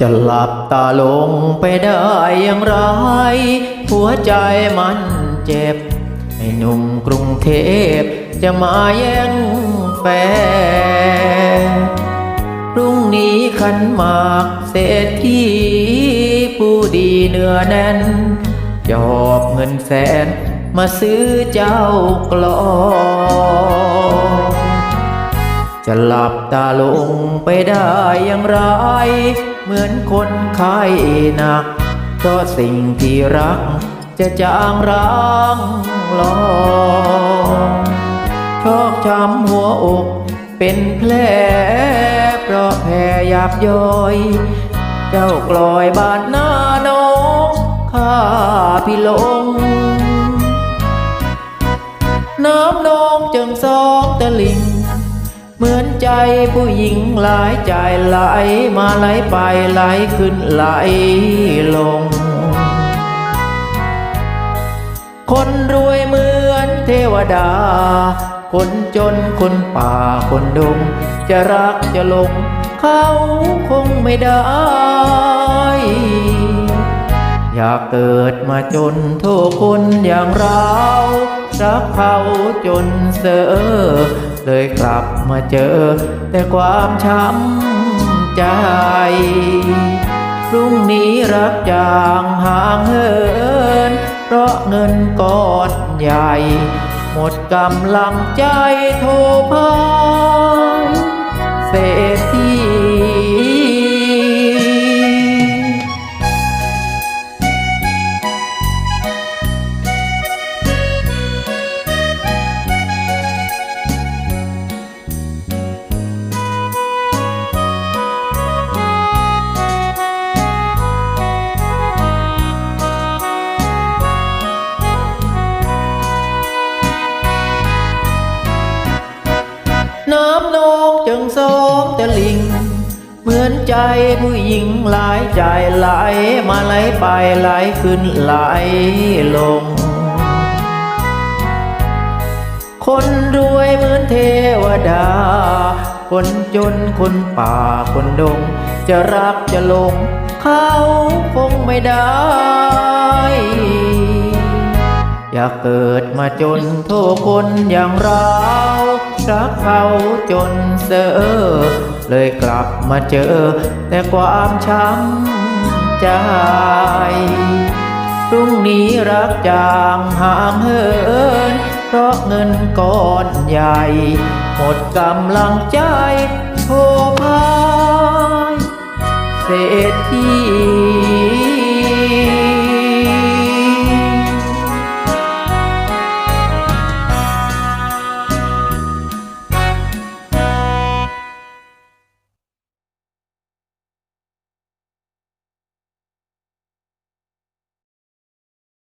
จะหลับตาลงไปได้อย่างไร หัวใจมันเจ็บ ไอ้หนุ่มกรุงเทพ จะมาแย่งแฟนพรุ่งนี้ขันหมากเศรษฐีผู้ดีเนื้อแน่นยอบเงินแสน มาซื้อเจ้ากลอง จะหลับตาลงไปได้อย่างไร เหมือนคนไข้หนักก็สิ่งที่รัก จะจางร้างลองชอกช้ำหัวอกเป็นแผลเพราะแพ้หยาบย้อย เจ้ากลอยบาดหน้านกข้าพี่ลง น้ำนองจึงสองตะลิง เหมือนใจผู้หญิงหลายใจไหลมาไหลไปไหลขึ้นไหลลง คนรวยเหมือนเทวดา คนจนคนป่าคนดง จะรักจะลง เขาคงไม่ได้ อยากเกิดมาจนโทษคนอย่างเรารักเขาจนเสอเลยกลับมาเจอ แต่ความช้ำใจ พรุ่งนี้รักจางห่างเหิน เพราะเงินก้อนใหญ่ หมดกำลังใจโทรพา ลิง เหมือนใจผู้หญิงหลายใจไหลมาไหลไปไหลขึ้นไหลลง คนรวยเหมือนเทวดา คนจนคนป่าคนดง จะรักจะลง เขาคงไม่ได้อยากเกิดมาจนโทษคนอย่างเรารักเขาจนเสอ เลยกลับมาเจอ แต่ความช้ำใจ พรุ่งนี้รักจางห่างเหิน เพราะเงินก้อนใหญ่ หมดกำลังใจโทพายเศรษฐี